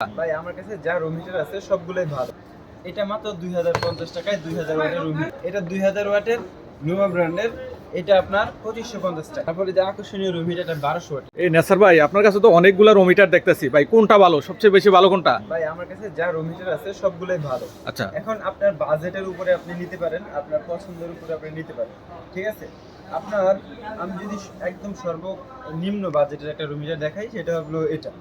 ভাই আমার কাছে যা রুম হিটার আছে সবগুলোই ভালো। এটা মাত্র দুই হাজার পঞ্চাশ টাকায় দুই হাজার ওয়াটের রুম এটা দুই হাজার ওয়াটের ব্র্যান্ডের এটা আপনার পঁচিশশো পঞ্চাশ টাকা। তারপরে যে আকর্ষণীয় রুম হিটারটা বারোশো ওয়াট এই নেসার ভাই আপনার কাছে তো অনেকগুলো রোমিটার দেখতেছি। ভাই কোনটা ভালো? সবচেয়ে বেশি ভালো কোনটা? ভাই আমার কাছে যা রুম হিটার আছে সবগুলোই ভালো। আচ্ছা। এখন আপনার বাজেটের উপরে আপনি নিতে পারেন আপনার পছন্দের উপরে আপনি নিতে পারেন। ঠিক আছে? আপনার আমি যদি একদম সর্বনিম্ন বাজেটের একটা রুম হিটার দেখাই সেটা হলো এটা।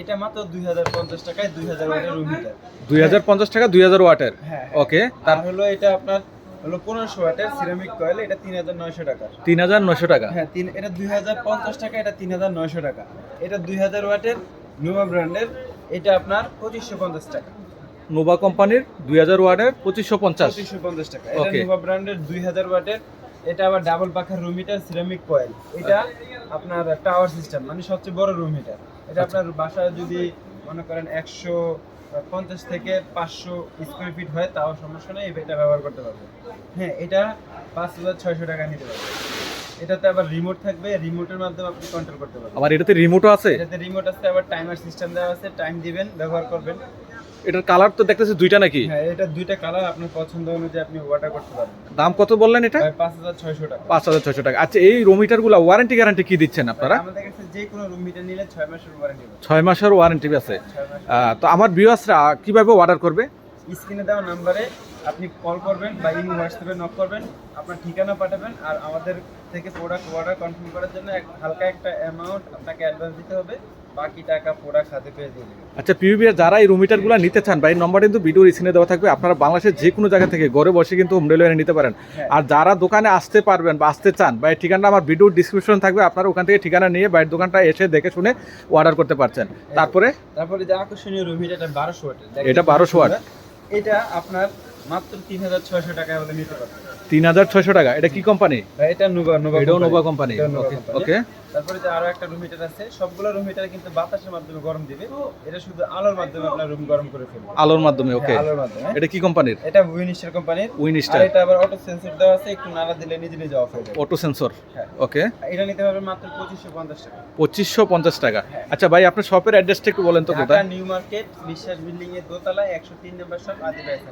এটা মাত্র দুই হাজার পঞ্চাশ টাকায় দুই হাজার ওয়াটের রুম হিটার দুই হাজার পঞ্চাশ টাকা দুই হাজার ওয়াটের? হ্যাঁ ওকে তার হলো এটা আপনার হলো পনেরোশো ওয়াটের সিরামিক কয়েল এটা তিন হাজার নয়শো টাকা তিন হাজার নশো টাকা? হ্যাঁ তিন এটা দুই হাজার পঞ্চাশ টাকা এটা তিন হাজার নয়শো টাকা। এটা দুই হাজার ওয়াটের নোভা ব্র্যান্ডের এটা আপনার পঁচিশশো পঞ্চাশ টাকা। নোভা কোম্পানির দুই হাজার ওয়াটের পঁচিশশো পঞ্চাশ। পঁচিশশো পঞ্চাশ টাকা। এটা নোভা ব্র্যান্ডের দুই হাজার ওয়াটের এটা আবার ডাবল পাখার রুম হিটার সিরামিক কয়েল এটা আপনার টাওয়ার সিস্টেম মানে সবচেয়ে বড় রুম হিটার এটা আচ্ছা। আপনার বাসায় যদি মনে করেন একশো পঞ্চাশ থেকে পাঁচশো স্কোয়ার ফিট হয় তাও সমস্যা নেই এটা ব্যবহার করতে পারবেন। হ্যাঁ এটা পাঁচ হাজার ছয়শো টাকা নিতে পারবেন। এটাতে আবার রিমোট থাকবে রিমোটের মাধ্যমে আপনি কন্ট্রোল করতে পারবেন। আবার এটাতে রিমোটও আছে? এটাতে রিমোট আছে আবার টাইমার সিস্টেম দেওয়া আছে টাইম দিবেন ব্যবহার করবেন। এটার কালার তো দেখতেছি দুইটা নাকি? হ্যাঁ এটা দুইটা কালার আপনার পছন্দ অনুযায়ী আপনি অর্ডার করতে পারবেন। দাম কত বললেন এটা? প্রায় পাঁচ হাজার ছয়শো টাকা। পাঁচ হাজার ছয়শো টাকা। আচ্ছা এই রুম হিটারগুলো ওয়ারেন্টি গ্যারান্টি কি দিচ্ছেন আপনারা? আমাদের কাছে যে কোনো রুম মিটার নিলে 6 মাসের ওয়ারেন্টি 6 মাসের ওয়ারেন্টি আছে। তো আমার ভিউয়ার্সরা কীভাবে অর্ডার করবে? স্ক্রিনে দেওয়া নাম্বারে আপনি কল করবেন বা ইমো হোয়াটসঅ্যাপে নক করবেন আপনার ঠিকানা পাঠাবেন আর আমাদের থেকে প্রোডাক্ট অর্ডার কনফার্ম করার জন্য এক হালকা একটা অ্যামাউন্ট আপনাকে অ্যাডভান্স দিতে হবে বাকি টাকা প্রোডাক্ট হাতে পেয়ে দিয়ে দেবেন। আচ্ছা পিউবিআর যারা এই রুমিটারগুলা নিতে চান বা এই নম্বর কিন্তু ভিডিওর স্ক্রিনে দেওয়া থাকবে আপনারা বাংলাদেশের যে কোনো জায়গা থেকে ঘরে বসে কিন্তু হোম ডেলিভারি নিতে পারেন। হ্যাঁ। আর যারা দোকানে আসতে পারবেন বা আসতে চান বা এই ঠিকানা আমার ভিডিওর ডিসক্রিপশন থাকবে আপনারা ওখান থেকে ঠিকানা নিয়ে বাইরের দোকানটা এসে দেখে শুনে অর্ডার করতে পারছেন। তারপরে? তারপরে যে আকর্ষণীয় রুম হিটারটা বারোশো এটা 1200 ওয়াট। এটা আপনার মাত্র তিন হাজার ছয়শো টাকায় নিতে পারবেন। টাকা। এটা কি কোম্পানি এটা Nova Nova company okay okay তারপরে যে আরও একটা রুম হিটার আছে সবগুলো রুম হিটার কিন্তু বাতাসের মাধ্যমে গরম দিবে। এটা শুধু আলোর মাধ্যমে আপনার রুম গরম করে ফেলবে। আলোর মাধ্যমে ওকে হ্যাঁ, আলোর মাধ্যমে এটা কি কোম্পানির? এটা উইনিস্টার কোম্পানির। আর উইনস্টার এটা আবার অটো সেন্সর দেওয়া আছে একটু নাড়া দিলে নিজে নিজে অফ হয়ে যাবে। অটো সেন্সর হ্যাঁ। ওকে এটা নিতে পারবেন মাত্র পঁচিশশো পঞ্চাশ টাকা। পঁচিশশো পঞ্চাশ টাকা। হ্যাঁ। আচ্ছা ভাই আপনার শপের অ্যাড্রেসটা একটু বলেন তো ঢাকা কোথায় নিউ মার্কেট বিশ্বাস বিল্ডিং এর দোতলায় একশো তিন নম্বর শপ আদিবাসী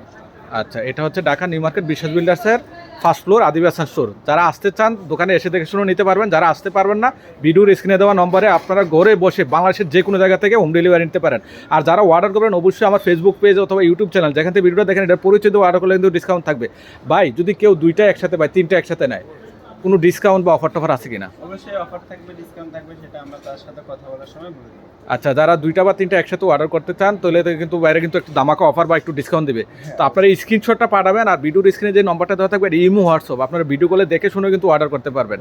আচ্ছা এটা হচ্ছে ঢাকা নিউ মার্কেট বিশ্বাস বিল্ডার্সের ফার্স্ট ফ্লোর আদিবাসন স্টোর। যারা আসতে চান, দোকানে এসে দেখে শুনে নিতে পারবেন। যারা আসতে পারবেন না, ভিডিওর স্ক্রিনে দেওয়া নম্বরে আপনারা ঘরে বসে বাংলাদেশের যে কোনো জায়গা থেকে হোম ডেলিভারি নিতে পারেন। আর যারা অর্ডার করবেন, অবশ্যই আমার ফেসবুক পেজ অথবা ইউটিউব চ্যানেল যেখান থেকে ভিডিওটা দেখেন এটা পরিচিত অর্ডার করলে কিন্তু ডিসকাউন্ট থাকবে। ভাই, যদি কেউ দুইটা একসাথে পায়, তিনটা একসাথে নেয় কোনো ডিসকাউন্ট বা অফার টফার আছে কিনা? অবশ্যই অফার থাকবে ডিসকাউন্ট থাকবে সেটা আমরা তার সাথে কথা বলার সময় বলে দেব। আচ্ছা যারা দুইটা বা তিনটা একসাথে অর্ডার করতে চান তাহলে কিন্তু বাইরে কিন্তু একটু দামাকা অফার বা একটু ডিসকাউন্ট দেবে। তো আপনারা এই স্ক্রিনশটটা পাঠাবেন আর ভিডিওর স্ক্রিনে যে নম্বরটা দেওয়া থাকবে ইমো হোয়াটসঅ্যাপ। আপনারা ভিডিও কলে দেখে শুনে কিন্তু অর্ডার করতে পারবেন।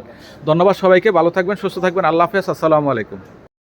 ধন্যবাদ সবাইকে ভালো থাকবেন সুস্থ থাকবেন আল্লাহ হাফেজ আসসালামু আলাইকুম।